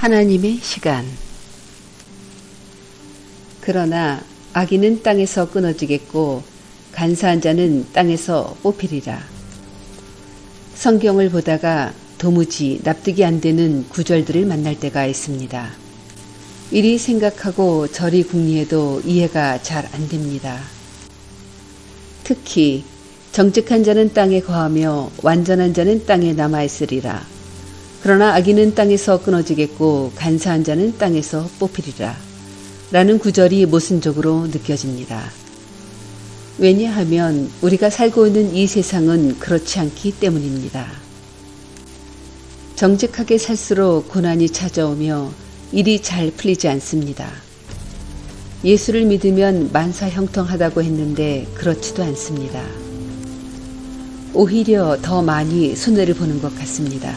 하나님의 시간. 그러나 악인은 땅에서 끊어지겠고 간사한 자는 땅에서 뽑히리라. 성경을 보다가 도무지 납득이 안 되는 구절들을 만날 때가 있습니다. 이리 생각하고 저리 궁리해도 이해가 잘 안 됩니다. 특히 정직한 자는 땅에 거하며 완전한 자는 땅에 남아 있으리라. 그러나 악인은 땅에서 끊어지겠고 간사한 자는 땅에서 뽑히리라. 라는 구절이 모순적으로 느껴집니다. 왜냐하면 우리가 살고 있는 이 세상은 그렇지 않기 때문입니다. 정직하게 살수록 고난이 찾아오며 일이 잘 풀리지 않습니다. 예수를 믿으면 만사 형통하다고 했는데 그렇지도 않습니다. 오히려 더 많이 손해를 보는 것 같습니다.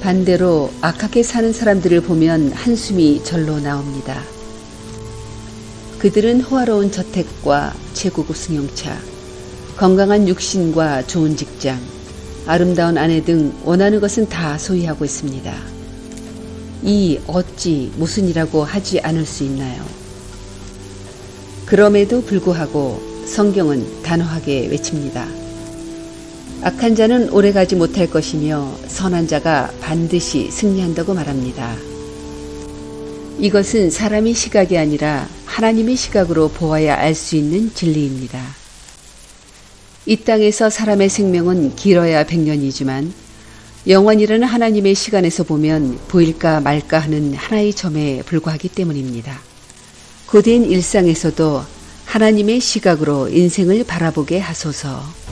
반대로 악하게 사는 사람들을 보면 한숨이 절로 나옵니다. 그들은 호화로운 저택과 최고급 승용차, 건강한 육신과 좋은 직장, 아름다운 아내 등 원하는 것은 다 소유하고 있습니다. 이 어찌 무슨 이라고 하지 않을 수 있나요? 그럼에도 불구하고 성경은 단호하게 외칩니다. 악한 자는 오래가지 못할 것이며 선한 자가 반드시 승리한다고 말합니다. 이것은 사람의 시각이 아니라 하나님의 시각으로 보아야 알 수 있는 진리입니다. 이 땅에서 사람의 생명은 길어야 100년이지만 영원이라는 하나님의 시간에서 보면 보일까 말까 하는 하나의 점에 불과하기 때문입니다. 고된 일상에서도 하나님의 시각으로 인생을 바라보게 하소서.